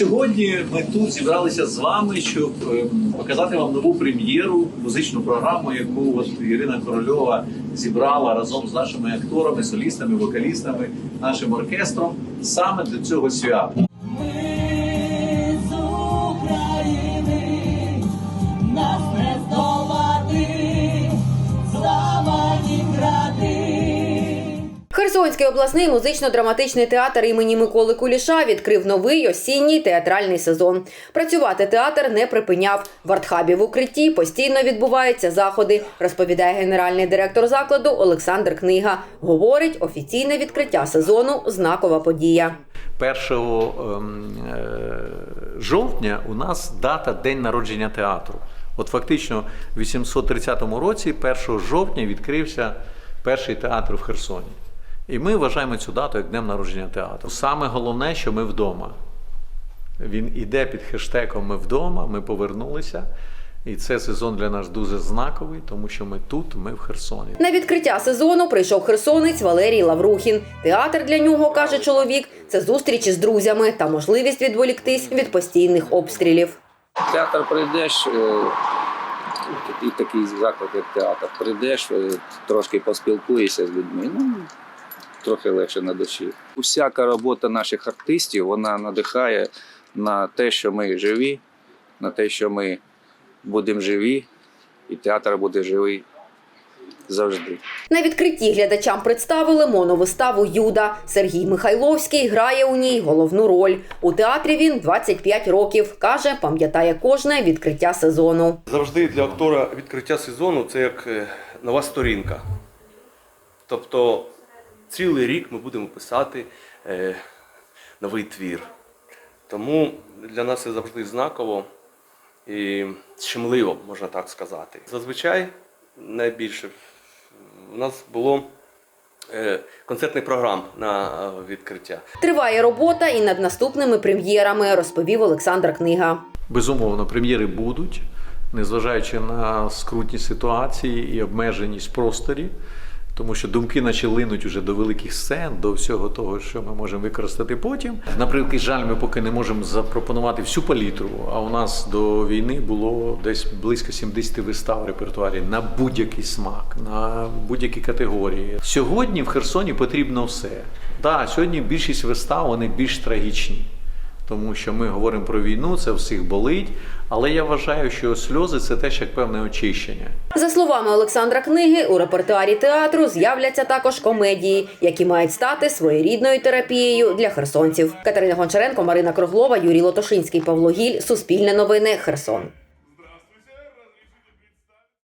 Сьогодні ми тут зібралися з вами, щоб ем, показати вам нову прем'єру, музичну програму, яку от Ірина Корольова зібрала разом з нашими акторами, солістами, вокалістами, нашим оркестром саме для цього свята. Херсонський обласний музично-драматичний театр імені Миколи Куліша відкрив новий осінній театральний сезон. Працювати театр не припиняв. В артхабі в укритті постійно відбуваються заходи, розповідає генеральний директор закладу Олександр Книга. Говорить, офіційне відкриття сезону знакова подія. 1 ем, е, жовтня у нас дата День народження театру. От фактично в 830 році, 1 жовтня, відкрився перший театр в Херсоні. І ми вважаємо цю дату як днем народження театру. Саме головне, що ми вдома. Він іде під хештегом Ми вдома, ми повернулися. І це сезон для нас дуже знаковий, тому що ми тут, ми в Херсоні. На відкриття сезону прийшов херсонець Валерій Лаврухін. Театр для нього, каже чоловік, це зустрічі з друзями та можливість відволіктись від постійних обстрілів. Театр прийдеш, е, і такий заклад, як театр, прийдеш, е, трошки поспілкуєшся з людьми, ну, трохи легше на душі. Усяка робота наших артистів вона надихає на те, що ми живі, на те, що ми будемо живі, і театр буде живий завжди. На відкритті глядачам представили моновиставу Юда. Сергій Михайловський грає у ній головну роль. У театрі він 25 років. Каже, пам'ятає кожне відкриття сезону. Завжди для актора відкриття сезону це як е, нова сторінка. Тобто цілий рік ми будемо писати е, новий твір. Тому для нас це завжди знаково і щемливо, можна так сказати. Зазвичай найбільше у нас було е, концертних програм на е, відкриття. Триває робота і над наступними прем'єрами, розповів Олександр Книга. Безумовно, прем'єри будуть, незважаючи на скрутні ситуації і обмеженість просторі, тому що думки наче линуть уже до великих сцен, до всього того, що ми можемо використати потім. На превеликий жаль, ми поки не можемо запропонувати всю палітру. А у нас до війни було десь близько 70 вистав в репертуарі на будь-який смак, на будь-які категорії. Сьогодні в Херсоні потрібно все. Так, сьогодні більшість вистав вони більш трагічні тому що ми говоримо про війну, це всіх болить. Але я вважаю, що сльози це теж як певне очищення. За словами Олександра Книги, у репертуарі театру з'являться також комедії, які мають стати своєрідною терапією для херсонців. Катерина Гончаренко, Марина Круглова, Юрій Лотошинський, Павло Гіль. Суспільне новини. Херсон.